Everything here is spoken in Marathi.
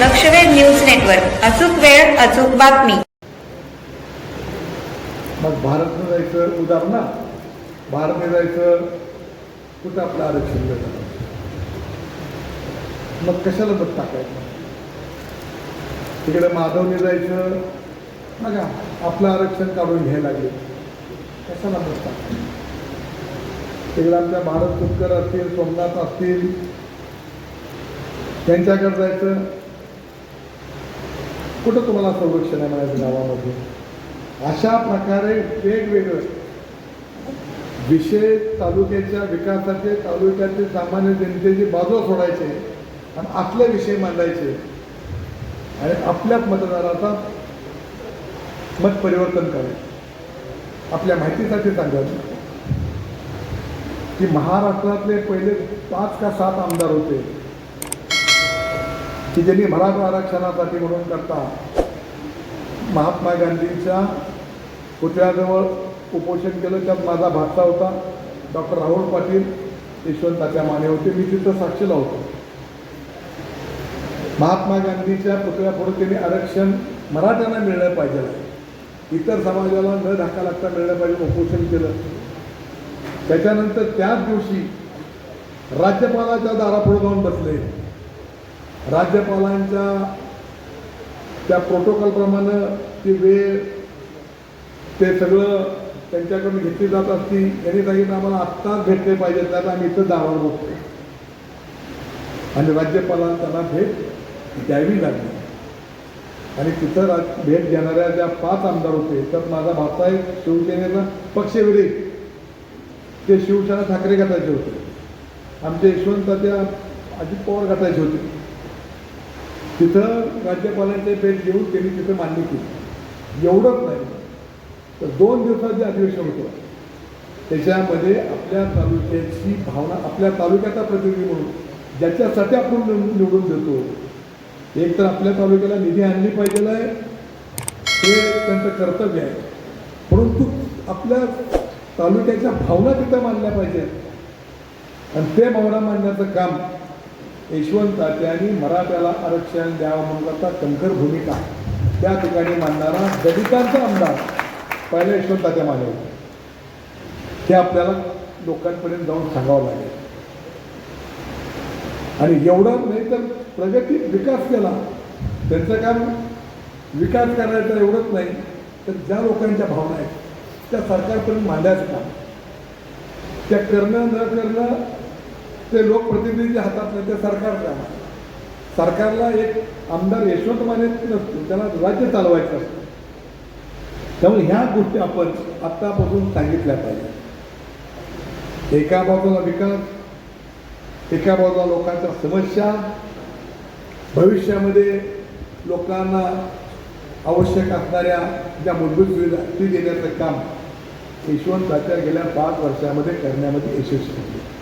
लक्षवेध न्यूज नेटवर्क. अचूक वेळ अचूक बातमी. मग भारतनं जायचं उदाहरणार्थ भारतने जायचं कुठं आपलं आरक्षण देणार? मग कशाला मत टाकायचं? तिकडे माधवने जायचं बघा आपलं आरक्षण काढून घ्यायला लागले. कशाला मत टाकायचं? तिकडे आमच्या भारत कुटकर असतील सोमनाथ असतील त्यांच्याकडे जायचं कुठं तुम्हाला संरक्षण आहे म्हणायचं गावामध्ये? अशा प्रकारे वेगवेगळं विषय तालुक्याच्या विकासाचे तालुक्याचे सामान्य जनतेची बाजू सोडायचे आणि आपले विषय मांडायचे. आणि आपल्याच मतदाराचा मत परिवर्तन करायचं. आपल्या माहितीसाठी सांगायचं. की महाराष्ट्रातले पहिले पाच का सात आमदार होते. की ज्यांनी मराठा आरक्षणासाठी म्हणून करता. महात्मा गांधींच्या पुतळ्याजवळ उपोषण केलं त्यात माझा भाचा होता. डॉक्टर राहुल पाटील यशवंताच्या माने होते. मी तिथं साक्षीला होतो. महात्मा गांधीच्या पुतळ्यापुढे त्यांनी आरक्षण मराठ्यांना मिळलं पाहिजे. इतर समाजाला न धक्का लागता मिळलं पाहिजे उपोषण केलं. त्याच्यानंतर त्याच दिवशी राज्यपालाच्या दारापुढे जाऊन बसले. राज्यपालांच्या त्या प्रोटोकॉलप्रमाणे ती वेळ ते सगळं त्यांच्याकडून घेतली जात असती. यांनी सांगितलं आम्हाला आत्ताच भेटले पाहिजेत त्यात आम्ही इथं दावा बघतो आणि राज्यपालांना त्यांना भेट द्यावी लागली. आणि तिथं राज भेट देणाऱ्या ज्या पाच आमदार होते त्यात माझा भाचा आहे शिवसेनेचा पक्षविरोधी. ते शिवसेना ठाकरे गटाचे होते. आमचे यशवंत त्या अजित पवार गटाचे होते. तिथं राज्यपालांचे भेट घेऊन त्यांनी तिथं मान्य केली. एवढंच नाही. तर दोन दिवसाचे अधिवेशन होतं त्याच्यामध्ये आपल्या तालुक्याची भावना आपल्या तालुक्याचा प्रतिनिधी म्हणून ज्याच्यासाठी आपण निवडून देतो एक तर आपल्या तालुक्याला निधी आणली पाहिजे आहे. हे त्यांचं कर्तव्य आहे. परंतु आपल्या तालुक्याच्या भावना तिथं मांडल्या पाहिजेत. आणि ते भावना मांडण्याचं काम यशवंत तात्यांनी मराठ्याला आरक्षण द्यावं म्हणून करता कणखर भूमिका. त्या ठिकाणी मांडणारा दलितांचा आमदार पहिला यशवंत तात्या ते आपल्याला लोकांपर्यंत जाऊन सांगावं लागेल. आणि एवढं नाही तर प्रगती विकास केला. त्यांचं काम विकास करायचं एवढंच नाही तर ज्या लोकांच्या भावना आहेत त्या सरकारपर्यंत मांडायचं काम. त्या करणं न करणं ते लोकप्रतिनिधी हातात नाही ते सरकारच्या काम सरकारला एक आमदार यशवंत माने नसतो त्याला राज्य चालवायचं असतं. त्यामुळे ह्या गोष्टी आपण आत्तापासून सांगितल्या पाहिजे. एका बाजूला विकास एका बाजूला लोकांच्या समस्या. भविष्यामध्ये लोकांना आवश्यक असणाऱ्या ज्या मूलभूत सुविधा ती देण्याचं काम यशवंताच्या गेल्या पाच वर्षामध्ये करण्यामध्ये यशस्वी झाले.